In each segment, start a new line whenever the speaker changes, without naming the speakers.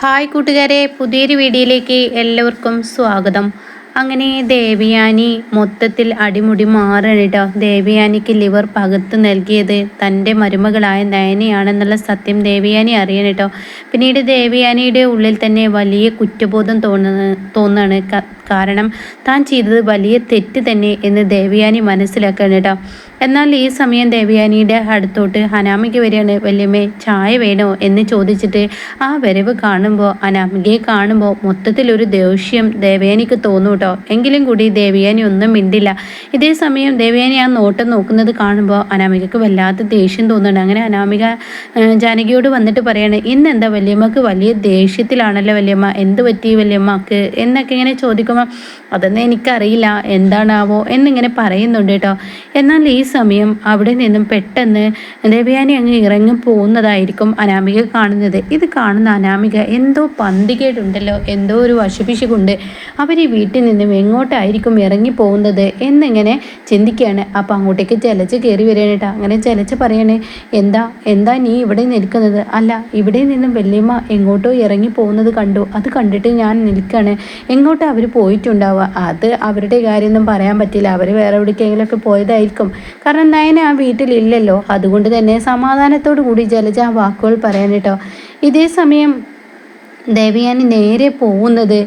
Hi കൂട്ടുകാരെ പുതിയൊരു വീഡിയോയിലേക്ക് എല്ലാവർക്കും സ്വാഗതം. അങ്ങനെ ദേവിയാനി മൊത്തത്തിൽ അടിമുടി മാറണം കേട്ടോ ദേവിയാനിക്ക് ലിവർ പകുത്ത് നൽകിയത് തന്റെ മരുമകളായ നയനയാണെന്നുള്ള സത്യം ദേവിയാനി അറിയണം കേട്ടോ പിന്നീട് ദേവിയാനിയുടെ ഉള്ളിൽ തന്നെ വലിയ കുറ്റബോധം തോന്നുന്ന തോന്നാണ് കാരണം താൻ ചെയ്തത് വലിയ തെറ്റ് തന്നെ എന്ന് ദേവിയാനി മനസ്സിലാക്കണം കേട്ടോ എന്നാൽ ഈ സമയം ദേവയാനിയുടെ അടുത്തോട്ട് അനാമിക വരികയാണ്. വല്യമ്മേ ചായ വേണോ? എന്ന് ചോദിച്ചിട്ട് ആ വരവ് കാണുമ്പോൾ അനാമികയെ കാണുമ്പോൾ മൊത്തത്തിലൊരു ദേഷ്യം ദേവയാനിക്ക് തോന്നും കേട്ടോ. എങ്കിലും കൂടി ദേവയാനി ഒന്നും മിണ്ടില്ല. ഇതേ സമയം ദേവയാനി ആ നോട്ടം നോക്കുന്നത് കാണുമ്പോൾ അനാമികക്ക് വല്ലാത്ത ദേഷ്യം തോന്നുന്നുണ്ട് അങ്ങനെ അനാമിക ജാനകിയോട് വന്നിട്ട് പറയാണ് ഇന്ന് എന്താ വല്യമ്മക്ക് വലിയ ദേഷ്യത്തിലാണല്ലോ വല്യമ്മ? എന്ത് പറ്റി വല്യമ്മക്ക്? എന്നൊക്കെ ഇങ്ങനെ ചോദിക്കുമ്പോൾ അതൊന്നും എനിക്കറിയില്ല. എന്താണാവോ? എന്നിങ്ങനെ പറയുന്നുണ്ട് കേട്ടോ. എന്നാൽ ഈ സമയം അവിടെ നിന്നും പെട്ടെന്ന് ദേവയാനി അങ്ങ് ഇറങ്ങി പോകുന്നതായിരിക്കും അനാമിക കാണുന്നത്. ഇത് കാണുന്ന അനാമിക എന്തോ പന്തികേടുണ്ടല്ലോ എന്തോ ഒരു വശപിശുകൊണ്ട് അവർ ഈ വീട്ടിൽ നിന്നും എങ്ങോട്ടായിരിക്കും ഇറങ്ങി പോകുന്നത് എന്നിങ്ങനെ ചിന്തിക്കുകയാണ്. അപ്പം അങ്ങോട്ടേക്ക് ചിലച്ച് കയറി വരികയാണ് അങ്ങനെ ചിലച്ച് പറയണേ എന്താ എന്താ നീ ഇവിടെ നിൽക്കുന്നത്? അല്ല ഇവിടെ നിന്നും വല്യമ്മ എങ്ങോട്ടോ ഇറങ്ങി പോകുന്നത് കണ്ടു. അത് കണ്ടിട്ട് ഞാൻ നിൽക്കുകയാണ്. എങ്ങോട്ടോ അവർ പോയിട്ടുണ്ടാവുക? അത് അവരുടെ കാര്യമൊന്നും പറയാൻ പറ്റില്ല. അവർ വേറെ എവിടേക്കെങ്കിലുമൊക്കെ പോയതായിരിക്കും. കാരണം നയന ആ വീട്ടിലില്ലല്ലോ. അതുകൊണ്ട് തന്നെ സമാധാനത്തോടു കൂടി ജലജ വാക്കുകൾ പറയാൻ കേട്ടോ. ഇതേ സമയം ദേവയാനി നേരെ പോകുന്നത്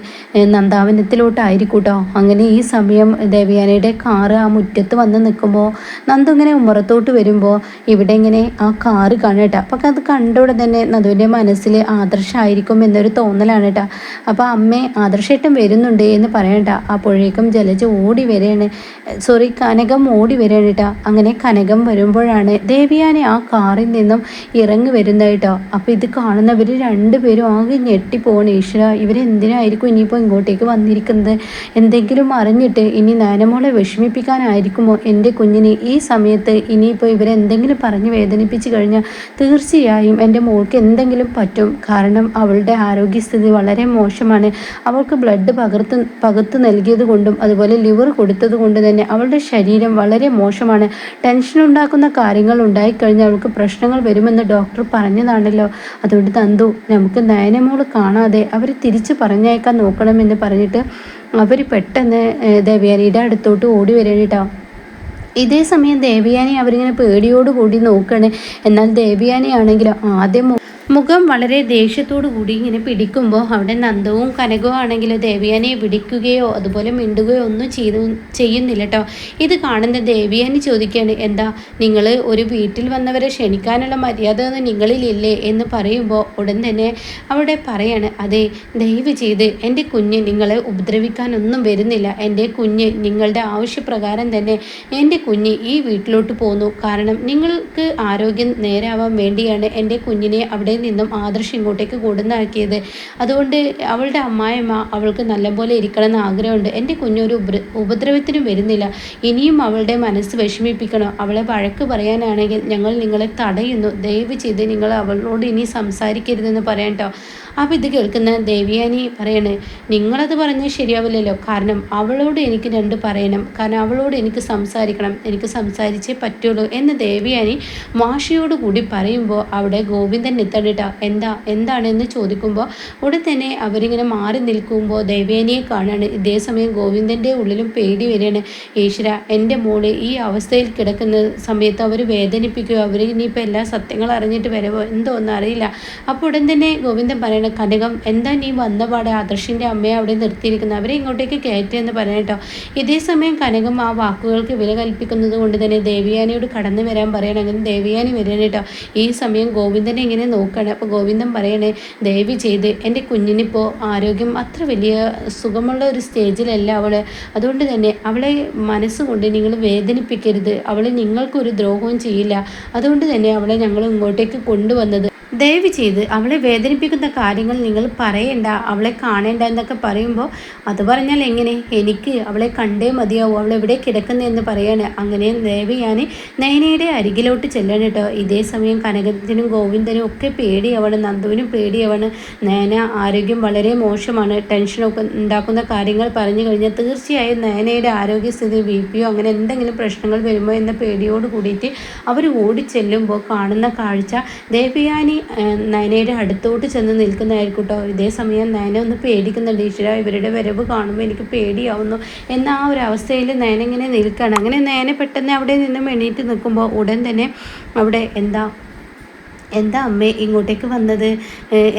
നന്ദാവനത്തിലോട്ടായിരിക്കും കേട്ടോ അങ്ങനെ ഈ സമയം ദേവയാനിയുടെ കാറ് ആ മുറ്റത്ത് വന്ന് നിൽക്കുമ്പോൾ നന്ദു ഇങ്ങനെ ഉമ്മറത്തോട്ട് വരുമ്പോൾ ഇവിടെ ഇങ്ങനെ ആ കാറ് കാണുക കേട്ടോ അപ്പം അത് കണ്ടോടെ തന്നെ നന്ദുവിന്റെ മനസ്സിൽ ആദർശമായിരിക്കും എന്നൊരു തോന്നലാണ് കേട്ടോ. അപ്പോൾ അമ്മേ ആദർശേട്ടൻ വരുന്നുണ്ട് എന്ന് പറയണ്ട. അപ്പോഴേക്കും ജലജ ഓടി വരികയാണ്. സോറി കനകം ഓടി വരികയാണ് കേട്ടോ. അങ്ങനെ കനകം വരുമ്പോഴാണ് ദേവിയാനെ ആ കാറിൽ നിന്നും ഇറങ്ങി വരുന്നത് കേട്ടോ. അപ്പോൾ ഇത് കാണുന്നവർ രണ്ടുപേരും ആകെ ഞെട്ടി ഞെട്ടിപ്പോകണം ഈശ്വര ഇവരെന്തിനായിരിക്കും ഇനിയിപ്പോൾ ഇങ്ങോട്ടേക്ക് വന്നിരിക്കുന്നത്? എന്തെങ്കിലും അറിഞ്ഞിട്ട് ഇനി നാനമോളെ വിഷമിപ്പിക്കാനായിരിക്കുമോ? എന്റെ കുഞ്ഞിനെ ഈ സമയത്ത് ഇനിയിപ്പോൾ ഇവരെന്തെങ്കിലും പറഞ്ഞ് വേദനിപ്പിച്ച് കഴിഞ്ഞാൽ തീർച്ചയായും എന്റെ മോൾക്ക് എന്തെങ്കിലും പറ്റും. കാരണം അവളുടെ ആരോഗ്യസ്ഥിതി വളരെ മോശമാണ്. അവൾക്ക് ബ്ലഡ് പകർത്ത് പകർത്ത് നൽകിയത് കൊണ്ടും അതുപോലെ ലിവർ കൊടുത്തത് കൊണ്ട് തന്നെ അവളുടെ ശരീരം വളരെ മോശമാണ്. ടെൻഷൻ ഉണ്ടാക്കുന്ന കാര്യങ്ങൾ ഉണ്ടായിക്കഴിഞ്ഞാൽ അവൾക്ക് പ്രശ്നങ്ങൾ വരുമെന്ന് ഡോക്ടർ പറഞ്ഞതാണല്ലോ. അതുകൊണ്ട് തന്തു നമുക്ക് നയനമോൾ കാണാതെ അവർ തിരിച്ച് പറഞ്ഞയക്കാൻ നോക്കണമെന്ന് പറഞ്ഞിട്ട് അവർ പെട്ടെന്ന് ദേവയാനിയുടെ അടുത്തോട്ട് ഓടി വരാനിട്ടാ ഇതേ സമയം ദേവയാനി അവരിങ്ങനെ പേടിയോടുകൂടി നോക്കുകയാണ് എന്നാൽ ദേവയാനി ആണെങ്കിൽ ആദ്യം മുഖം വളരെ ദേഷ്യത്തോടു കൂടി ഇങ്ങനെ പിടിക്കുമ്പോൾ അവിടെ നന്ദവും കനകവും ആണെങ്കിലും ദേവിയാനെ പിടിക്കുകയോ അതുപോലെ മിണ്ടുകയോ ഒന്നും ചെയ്തു ചെയ്യുന്നില്ല കേട്ടോ ഇത് കാണുന്ന ദേവിയാനി ചോദിക്കുകയാണ് എന്താ നിങ്ങൾ ഒരു വീട്ടിൽ വന്നവരെ ക്ഷണിക്കാനുള്ള മര്യാദ ഒന്നും നിങ്ങളിലില്ലേ എന്ന് പറയുമ്പോൾ ഉടൻ തന്നെ അവിടെ പറയാണ് അതെ ദയവ് ചെയ്ത് എന്റെ കുഞ്ഞ് നിങ്ങളെ ഉപദ്രവിക്കാനൊന്നും വരുന്നില്ല. എന്റെ കുഞ്ഞ് നിങ്ങളുടെ ആവശ്യപ്രകാരം തന്നെ എന്റെ കുഞ്ഞ് ഈ വീട്ടിലോട്ട് പോന്നു. കാരണം നിങ്ങൾക്ക് ആരോഗ്യം നേരാവാൻ വേണ്ടിയാണ് എന്റെ കുഞ്ഞിനെ അവിടെ നിന്നും ആദർശ് ഇങ്ങോട്ടേക്ക് കൊടുന്നാക്കിയത്. അതുകൊണ്ട് അവളുടെ അമ്മായിമ്മ അവൾക്ക് നല്ലപോലെ ഇരിക്കണമെന്ന് ആഗ്രഹമുണ്ട്. എന്റെ കുഞ്ഞൊരു ഉപദ്രവത്തിനും വരുന്നില്ല. ഇനിയും അവളുടെ മനസ്സ് വിഷമിപ്പിക്കണം. അവളെ വഴക്ക് പറയാനാണെങ്കിൽ ഞങ്ങൾ നിങ്ങളെ തടയുന്നു. ദയവ് ചെയ്ത് നിങ്ങൾ അവളോട് ഇനി സംസാരിക്കരുതെന്ന് പറയാം കേട്ടോ അപ്പോൾ ഇത് കേൾക്കുന്ന ദേവിയാനി പറയണേ നിങ്ങളത് പറഞ്ഞാൽ ശരിയാവില്ലല്ലോ. കാരണം അവളോട് എനിക്ക് രണ്ട് പറയണം. കാരണം അവളോട് എനിക്ക് സംസാരിക്കണം. എനിക്ക് സംസാരിച്ചേ പറ്റുള്ളൂ എന്ന് ദേവിയാനി മാഷിയോട് കൂടി പറയുമ്പോൾ അവിടെ ഗോവിന്ദൻ എത്തണ്ടിട്ട എന്താ എന്താണെന്ന് ചോദിക്കുമ്പോൾ ഉടൻ തന്നെ അവരിങ്ങനെ മാറി നിൽക്കുമ്പോൾ ദേവേനിയെ കാണാണ്. ഇതേ സമയം ഗോവിന്ദന്റെ ഉള്ളിലും പേടി വരികയാണ്. ഈശ്വര എന്റെ മോൾ ഈ അവസ്ഥയിൽ കിടക്കുന്ന സമയത്ത് അവർ വേദനിപ്പിക്കുക അവർ ഇനിയിപ്പോൾ എല്ലാ സത്യങ്ങൾ അറിഞ്ഞിട്ട് വരുമോ എന്തോ ഒന്നും അറിയില്ല. അപ്പോൾ ഉടൻ തന്നെ ഗോവിന്ദൻ പറയണം കനകം എന്താ നീ വന്ന പാടെ? ആദർശിന്റെ അമ്മയെ അവിടെ നിർത്തിയിരിക്കുന്നത്. അവരെ ഇങ്ങോട്ടേക്ക് കയറ്റിയെന്ന് പറയട്ടോ ഇതേ സമയം കനകം ആ വാക്കുകൾക്ക് വില കൽപ്പിക്കുന്നത് കൊണ്ട് തന്നെ ദേവിയാനിയോട് കടന്നു വരാൻ പറയണം. അങ്ങനെ ദേവിയാനി വരാനേട്ടോ ഈ സമയം ഗോവിന്ദനെ ഇങ്ങനെ നോക്കണം അപ്പോൾ ഗോവിന്ദൻ പറയണേ ദേവി ചെയ്ത് എന്റെ കുഞ്ഞിനിപ്പോൾ ആരോഗ്യം അത്ര വലിയ സുഖമുള്ള ഒരു സ്റ്റേജിലല്ല അവൾ അതുകൊണ്ട് തന്നെ അവളെ മനസ്സുകൊണ്ട് നിങ്ങൾ വേദനിപ്പിക്കരുത്. അവൾ നിങ്ങൾക്കൊരു ദ്രോഹവും ചെയ്യില്ല. അതുകൊണ്ട് തന്നെ അവളെ ഞങ്ങൾ ഇങ്ങോട്ടേക്ക് കൊണ്ടുവന്നത് ദയവ് ചെയ്ത് അവളെ വേദനിപ്പിക്കുന്ന കാര്യങ്ങൾ നിങ്ങൾ പറയേണ്ട അവളെ കാണേണ്ട എന്നൊക്കെ പറയുമ്പോൾ അത് പറഞ്ഞാൽ എങ്ങനെ? എനിക്ക് അവളെ കണ്ടേ മതിയാവും അവൾ എവിടെ കിടക്കുന്നതെന്ന് പറയാണ്. അങ്ങനെ ദയവ് ഞാൻ നയനയുടെ അരികിലോട്ട് ചെല്ലണം കേട്ടോ. ഇതേ സമയം കനകത്തിനും ഗോവിന്ദനും ഒക്കെ പേടിയാവണം നന്ദുവിനും പേടിയാവണം. നയന ആരോഗ്യം വളരെ മോശമാണ്. ടെൻഷനൊക്കെ ഉണ്ടാക്കുന്ന കാര്യങ്ങൾ പറഞ്ഞു കഴിഞ്ഞാൽ തീർച്ചയായും നയനയുടെ ആരോഗ്യസ്ഥിതി ബി പിയോ അങ്ങനെ എന്തെങ്കിലും പ്രശ്നങ്ങൾ വരുമോ എന്ന പേടിയോട് കൂടിയിട്ട് അവർ ഓടിച്ചെല്ലുമ്പോൾ കാണുന്ന കാഴ്ച ദേവിയാനി നയനയുടെ അടുത്തോട്ട് ചെന്ന് നിൽക്കുന്നതായിരിക്കും കേട്ടോ ഇതേ സമയം നയന ഒന്ന് പേടിക്കുന്നുണ്ട്. ഈശ്വര ഇവരുടെ വരവ് കാണുമ്പോൾ എനിക്ക് പേടിയാവുന്നു. എന്ന ആ ഒരു അവസ്ഥയിൽ നയന ഇങ്ങനെ നിൽക്കുകയാണ് അങ്ങനെ നയന പെട്ടെന്ന് അവിടെ നിന്ന് എണീറ്റ് നിൽക്കുമ്പോൾ ഉടൻ തന്നെ അവിടെ എന്താ എന്താ അമ്മേ ഇങ്ങോട്ടേക്ക് വന്നത്?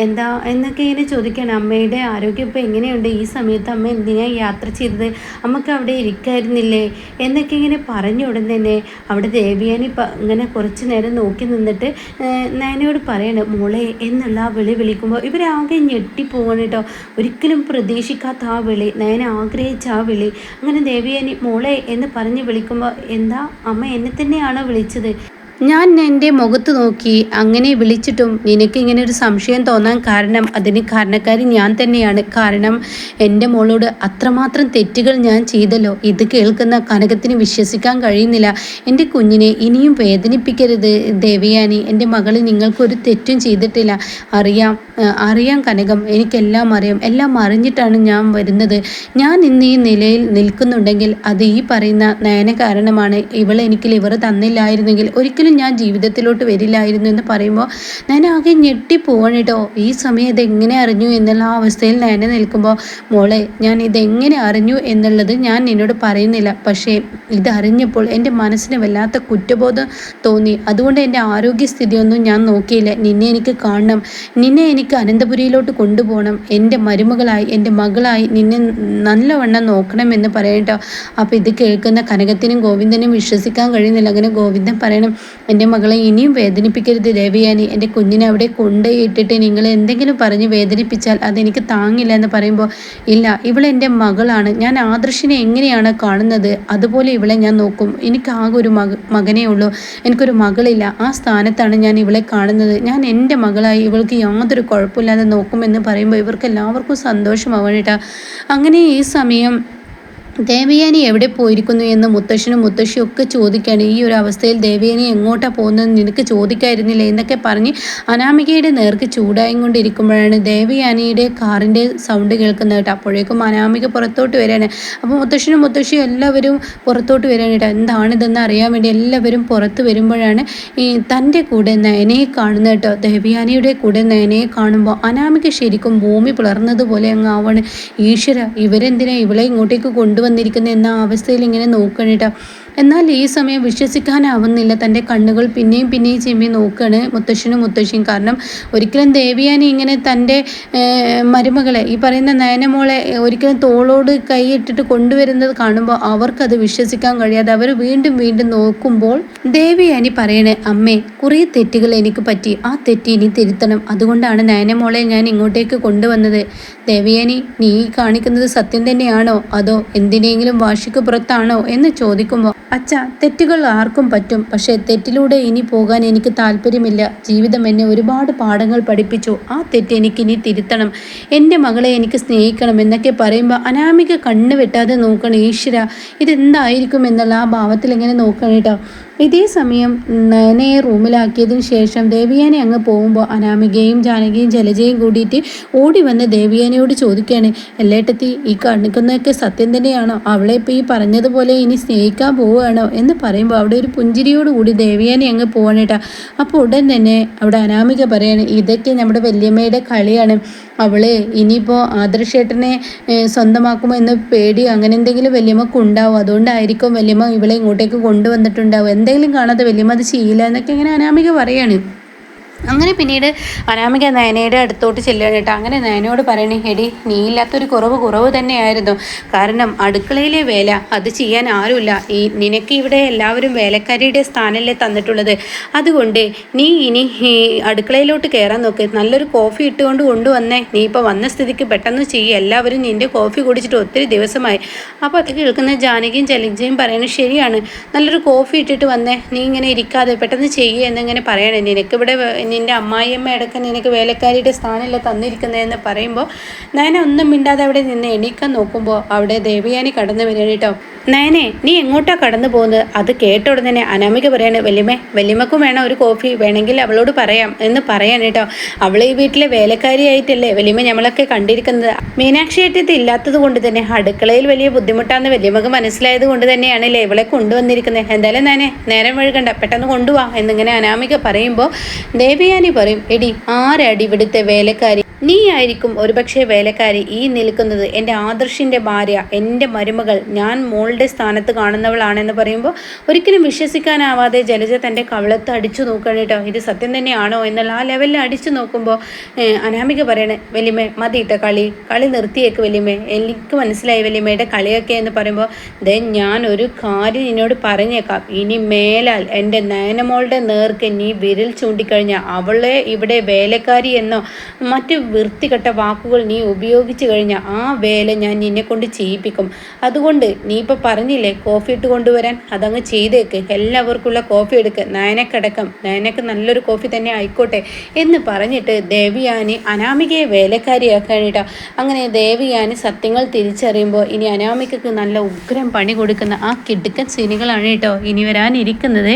എന്താ എന്നൊക്കെ ഇങ്ങനെ ചോദിക്കുകയാണ്. അമ്മയുടെ ആരോഗ്യം ഇപ്പോൾ എങ്ങനെയുണ്ട്? ഈ സമയത്ത് അമ്മ എന്തിനാണ് യാത്ര ചെയ്തത്? അമ്മയ്ക്ക് അവിടെ ഇരിക്കായിരുന്നില്ലേ? എന്നൊക്കെ ഇങ്ങനെ പറഞ്ഞു ഉടൻ തന്നെ അവിടെ ദേവിയാനി ഇങ്ങനെ കുറച്ച് നേരം നോക്കി നിന്നിട്ട് നയനയോട് പറയണം മോളെ എന്നുള്ള ആ വിളി വിളിക്കുമ്പോൾ ഇവരാകെ ഞെട്ടിപ്പോവാണ് കേട്ടോ ഒരിക്കലും പ്രതീക്ഷിക്കാത്ത ആ വിളി. നയന ആഗ്രഹിച്ച ആ വിളി. അങ്ങനെ ദേവിയാനി മോളെ എന്ന് പറഞ്ഞ് വിളിക്കുമ്പോൾ എന്താ അമ്മ എന്നെ തന്നെയാണോ വിളിച്ചത്? ഞാൻ എന്റെ മുഖത്ത് നോക്കി അങ്ങനെ വിളിച്ചിട്ടും നിനക്ക് ഇങ്ങനെ ഒരു സംശയം തോന്നാൻ കാരണം അതിന് കാരണക്കാരി ഞാൻ തന്നെയാണ്. കാരണം എന്റെ മോളോട് അത്രമാത്രം തെറ്റുകൾ ഞാൻ ചെയ്തല്ലോ. ഇത് കേൾക്കുന്ന കനകത്തിന് വിശ്വസിക്കാൻ കഴിയുന്നില്ല. എന്റെ കുഞ്ഞിനെ ഇനിയും വേദനിപ്പിക്കരുത് ദേവയാനി. എന്റെ മകൾ നിങ്ങൾക്കൊരു തെറ്റും ചെയ്തിട്ടില്ല. അറിയാം അറിയാം കനകം. എനിക്കെല്ലാം അറിയാം. എല്ലാം അറിഞ്ഞിട്ടാണ് ഞാൻ വരുന്നത്. ഞാൻ ഇന്ന് ഈ നിലയിൽ നിൽക്കുന്നുണ്ടെങ്കിൽ അത് ഈ പറയുന്ന നയന കാരണമാണ്. ഇവൾ എനിക്ക് ലിവർ തന്നില്ലായിരുന്നെങ്കിൽ ഒരിക്കലും ഒരിക്കലും ഞാൻ ജീവിതത്തിലോട്ട് വരില്ലായിരുന്നു എന്ന് പറയുമ്പോൾ ഞാൻ ആകെ ഞെട്ടിപ്പോവാണ് കേട്ടോ. ഈ സമയം ഇതെങ്ങനെ അറിഞ്ഞു എന്നുള്ള ആ അവസ്ഥയിൽ ഞാൻ നിൽക്കുമ്പോൾ മോളെ ഞാൻ ഇതെങ്ങനെ അറിഞ്ഞു എന്നുള്ളത് ഞാൻ നിന്നോട് പറയുന്നില്ല. പക്ഷേ ഇതറിഞ്ഞപ്പോൾ എന്റെ മനസ്സിന് വല്ലാത്ത കുറ്റബോധം തോന്നി. അതുകൊണ്ട് എന്റെ ആരോഗ്യസ്ഥിതിയൊന്നും ഞാൻ നോക്കിയില്ല. നിന്നെ എനിക്ക് കാണണം. നിന്നെ എനിക്ക് അനന്തപുരിയിലോട്ട് കൊണ്ടുപോകണം. എന്റെ മരുമകളായി എന്റെ മകളായി നിന്നെ നല്ലവണ്ണം നോക്കണം എന്ന് പറയട്ടോ അപ്പോൾ ഇത് കേൾക്കുന്ന കനകത്തിനും ഗോവിന്ദനും വിശ്വസിക്കാൻ കഴിയുന്നില്ല. അങ്ങനെ ഗോവിന്ദൻ പറയണം എന്റെ മകളെ ഇനിയും വേദനിപ്പിക്കരുത് ദേവയാനി. എന്റെ കുഞ്ഞിനെ അവിടെ കൊണ്ടുപോയിട്ടിട്ട് നിങ്ങൾ എന്തെങ്കിലും പറഞ്ഞ് വേദനിപ്പിച്ചാൽ അതെനിക്ക് താങ്ങില്ല എന്ന് പറയുമ്പോൾ ഇല്ല ഇവളെന്റെ മകളാണ്. ഞാൻ ആദർശിനെ എങ്ങനെയാണ് കാണുന്നത്? അതുപോലെ ഇവളെ ഞാൻ നോക്കും. എനിക്ക് ആകെ ഒരു മക മകനേ ഉള്ളൂ. എനിക്കൊരു മകളില്ല. ആ സ്ഥാനത്താണ് ഞാൻ ഇവളെ കാണുന്നത്. ഞാൻ എന്റെ മകളായി ഇവൾക്ക് യാതൊരു കുഴപ്പമില്ലാതെ നോക്കുമെന്ന് പറയുമ്പോൾ ഇവർക്ക് എല്ലാവർക്കും സന്തോഷമാവണേട്ടാ. അങ്ങനെ ഈ സമയം ദേവയാനി എവിടെ പോയിരിക്കുന്നു എന്ന് മുത്തശ്ശനും മുത്തശ്ശിയും ഒക്കെ ചോദിക്കുകയാണ്. ഈ ഒരു അവസ്ഥയിൽ ദേവയാനി എങ്ങോട്ടാണ് പോകുന്നത് നിനക്ക് ചോദിക്കായിരുന്നില്ല എന്നൊക്കെ പറഞ്ഞ് അനാമികയുടെ നേർക്ക് ചൂടായും കൊണ്ടിരിക്കുമ്പോഴാണ് ദേവയാനിയുടെ കാറിന്റെ സൗണ്ട് കേൾക്കുന്നത് കേട്ടോ. അപ്പോഴേക്കും അനാമിക പുറത്തോട്ട് വരികയാണ്. അപ്പോൾ മുത്തശ്ശനും മുത്തശ്ശിയും എല്ലാവരും പുറത്തോട്ട് വരികയാണ് കേട്ടോ. എന്താണിതെന്ന് അറിയാൻ വേണ്ടി എല്ലാവരും പുറത്ത് വരുമ്പോഴാണ് ഈ തന്റെ കൂടെ നയനയെ കാണുന്നത് കേട്ടോ. ദേവയാനിയുടെ കൂടെ നയനയെ കാണുമ്പോൾ അനാമിക ശരിക്കും ഭൂമി പിളർന്നതുപോലെ അങ്ങ് ആവാണ്. ഈശ്വര ഇവരെന്തിനാ ഇവളെ ഇങ്ങോട്ടേക്ക് കൊണ്ടു കൊണ്ടുവന്നിരിക്കുന്ന എന്ന അവസ്ഥയിൽ ഇങ്ങനെ നോക്കണേട്ടാ. എന്നാൽ ഈ സമയം വിശ്വസിക്കാനാവുന്നില്ല. തന്റെ കണ്ണുകൾ പിന്നെയും പിന്നെയും ചെമ്മി നോക്കുകയാണ് മുത്തശ്ശനും മുത്തശ്ശിയും. കാരണം ഒരിക്കലും ദേവിയാനി ഇങ്ങനെ തന്റെ മരുമകളെ ഈ പറയുന്ന നയനമോളെ ഒരിക്കലും തോളോട് കൈയിട്ടിട്ട് കൊണ്ടുവരുന്നത് കാണുമ്പോൾ അവർക്കത് വിശ്വസിക്കാൻ കഴിയാതെ അവർ വീണ്ടും വീണ്ടും നോക്കുമ്പോൾ ദേവിയാനി പറയണേ അമ്മേ കുറേ തെറ്റുകൾ എനിക്ക് പറ്റി. ആ തെറ്റ് ഇനി തിരുത്തണം. അതുകൊണ്ടാണ് നയനമോളെ ഞാൻ ഇങ്ങോട്ടേക്ക് കൊണ്ടുവന്നത്. ദേവിയാനി നീ കാണിക്കുന്നത് സത്യം തന്നെയാണോ? അതോ എന്തിനെങ്കിലും വാശിക്ക് പുറത്താണോ? എന്ന് ചോദിക്കുമ്പോൾ അച്ഛ തെറ്റുകൾ ആർക്കും പറ്റും. പക്ഷേ തെറ്റിലൂടെ ഇനി പോകാൻ എനിക്ക് താല്പര്യമില്ല. ജീവിതം എന്നെ ഒരുപാട് പാഠങ്ങൾ പഠിപ്പിച്ചു. ആ തെറ്റ് എനിക്കിനി തിരുത്തണം. എന്റെ മകളെ എനിക്ക് സ്നേഹിക്കണം എന്നൊക്കെ പറയുമ്പോൾ അനാമിക കണ്ണ് വെട്ടാതെ നോക്കണം ഈശ്വര ഇതെന്തായിരിക്കും എന്നുള്ള ആ ഭാവത്തിൽ എങ്ങനെ നോക്കണം കേട്ടോ. ഇതേ സമയം നയനയെ റൂമിലാക്കിയതിന് ശേഷം ദേവിയാനെ അങ്ങ് പോകുമ്പോൾ അനാമികയും ജാനകിയും ജലജയും കൂടിയിട്ട് ഓടി വന്ന് ദേവിയാനയോട് ചോദിക്കുകയാണ് എല്ലേട്ടത്തി ഈ കണ്ണിക്കുന്നതൊക്കെ സത്യം തന്നെയാണോ? അവളെ ഇപ്പോൾ ഈ പറഞ്ഞതുപോലെ ഇനി സ്നേഹിക്കാൻ പോവുകയാണോ? എന്ന് പറയുമ്പോൾ അവിടെ ഒരു പുഞ്ചിരിയോടുകൂടി ദേവിയാനെ അങ്ങ് പോവാണേട്ടാ അപ്പോൾ ഉടൻ തന്നെ അവിടെ അനാമിക പറയാണ് ഇതൊക്കെ നമ്മുടെ വല്യമ്മയുടെ കളിയാണ്. അവൾ ഇനിയിപ്പോൾ ആദർശേട്ടനെ സ്വന്തമാക്കുമോ എന്ന് പേടി അങ്ങനെ എന്തെങ്കിലും വല്യമ്മക്ക് ഉണ്ടാവും അതുകൊണ്ടായിരിക്കും വല്യമ്മ ഇവളെ ഇങ്ങോട്ടേക്ക് കൊണ്ടുവന്നിട്ടുണ്ടാവും എന്തെങ്കിലും കാണാതെ വലിയ മതി ചെയ്യില്ല എന്നൊക്കെ ഇങ്ങനെ അനാമിക പറയാണ്. അങ്ങനെ പിന്നീട് അനാമിക നയനയുടെ അടുത്തോട്ട് ചെല്ലുകയാണ് കേട്ടോ. അങ്ങനെ നയനയോട് പറയണേ എടി നീ ഇല്ലാത്തൊരു കുറവ് കുറവ് തന്നെയായിരുന്നു. കാരണം അടുക്കളയിലെ വേല അത് ചെയ്യാൻ ആരുമില്ല. ഈ നിനക്ക് ഇവിടെ എല്ലാവരും വേലക്കാരിയുടെ സ്ഥാനല്ലേ തന്നിട്ടുള്ളത്. അതുകൊണ്ട് നീ ഇനി അടുക്കളയിലോട്ട് കയറാൻ നോക്ക്. നല്ലൊരു കോഫി ഇട്ടുകൊണ്ട് കൊണ്ടുവന്നേ. നീ ഇപ്പോൾ വന്ന സ്ഥിതിക്ക് പെട്ടെന്ന് ചെയ്യുക എല്ലാവരും നിന്റെ കോഫി കുടിച്ചിട്ട് ഒത്തിരി ദിവസമായി. അപ്പോൾ അത് കേൾക്കുന്ന ജാനകിയും ചലഞ്ചയും പറയുന്നത് ശരിയാണ്. നല്ലൊരു കോഫി ഇട്ടിട്ട് വന്നേ. നീ ഇങ്ങനെ ഇരിക്കാതെ പെട്ടെന്ന് ചെയ്യുക എന്നിങ്ങനെ പറയണേ. നിനക്കിവിടെ നിന്റെ അമ്മായിയമ്മ അടക്കം നിനക്ക് വേലക്കാരിയുടെ സ്ഥാനമല്ല തന്നിരിക്കുന്നതെന്ന് പറയുമ്പോൾ ഞാൻ ഒന്നും മിണ്ടാതെ അവിടെ നിന്ന് എണീക്കാൻ നോക്കുമ്പോൾ അവിടെ ദേവയാനി കടന്നു വരികയാണ് കേട്ടോ. നയനെ നീ എങ്ങോട്ടാ കടന്നു പോകുന്നത്? അത് കേട്ട ഉടനെ അനാമിക പറയാണ് വല്യമ്മേ വല്യമ്മക്കും വേണം ഒരു കോഫി വേണമെങ്കിൽ അവളോട് പറയാം എന്ന് പറയാൻ കേട്ടോ. അവൾ ഈ വീട്ടിലെ വേലക്കാരിയായിട്ടല്ലേ? വല്യമ്മ നമ്മളൊക്കെ കണ്ടിരിക്കുന്നത്. മീനാക്ഷി ഏട്ടത്തി ഇല്ലാത്തത് കൊണ്ട് തന്നെ അടുക്കളയിൽ വലിയ ബുദ്ധിമുട്ടാന്ന് വല്യമ്മക്ക് മനസ്സിലായത് കൊണ്ട് തന്നെയാണല്ലേ ഇവളെ കൊണ്ടുവന്നിരിക്കുന്നത്. എന്തായാലും നയനെ നേരം വഴുകണ്ട പെട്ടെന്ന് കൊണ്ടുപോവാ എന്നിങ്ങനെ അനാമിക പറയുമ്പോൾ ദേവിയാനി പറയും എടി ആരടി ഇവിടുത്തെ വേലക്കാരി? നീ ആയിരിക്കും ഒരുപക്ഷെ വേലക്കാരി ഈ നിൽക്കുന്നത്. എന്റെ ആദർശിന്റെ ഭാര്യ എന്റെ മരുമകൾ ഞാൻ മോളുടെ സ്ഥാനത്ത് കാണുന്നവളാണെന്ന് പറയുമ്പോൾ ഒരിക്കലും വിശ്വസിക്കാനാവാതെ ജലജ തന്റെ കവളത്ത് അടിച്ചു നോക്കണം കേട്ടോ. ഇത് സത്യം തന്നെയാണോ എന്നുള്ള ആ ലെവലിൽ അടിച്ചു നോക്കുമ്പോൾ അനാമിക പറയണേ വലിയമേ മതിയിട്ട കളി കളി നിർത്തിയേക്ക് വലിയമേ എനിക്ക് മനസ്സിലായി വലിയമ്മയുടെ കളിയൊക്കെ എന്ന് പറയുമ്പോൾ ദേ ഞാൻ ഒരു കാര്യം നിന്നോട് പറഞ്ഞേക്കാം. ഇനി മേലാൽ എന്റെ നയനമോളുടെ നേർക്ക് നീ വിരൽ ചൂണ്ടിക്കഴിഞ്ഞാൽ അവളെ ഇവിടെ വേലക്കാരി എന്നോ മറ്റ് വൃത്തികെട്ട വാക്കുകൾ നീ ഉപയോഗിച്ചു കഴിഞ്ഞ ആ വേല ഞാൻ നിന്നെ കൊണ്ട് ചെയ്യിപ്പിക്കും. അതുകൊണ്ട് നീ ഇപ്പോൾ പറഞ്ഞില്ലേ കോഫി ഇട്ട് കൊണ്ടുവരാൻ? അതങ്ങ് ചെയ്തേക്ക്. എല്ലാവർക്കുള്ള കോഫി എടുക്ക്. നയനക്കടക്കം. നയനക്ക് നല്ലൊരു കോഫി തന്നെ ആയിക്കോട്ടെ എന്ന് പറഞ്ഞിട്ട് ദേവിയാനി അനാമികയെ വേലക്കാരിയാക്കാനിട്ടോ. അങ്ങനെ ദേവിയാനി സത്യങ്ങൾ തിരിച്ചറിയുമ്പോൾ ഇനി അനാമികക്ക് നല്ല ഉഗ്രം പണി കൊടുക്കുന്ന ആ കിടുക്കൻ സീനുകളാണ് കേട്ടോ ഇനി വരാനിരിക്കുന്നത്.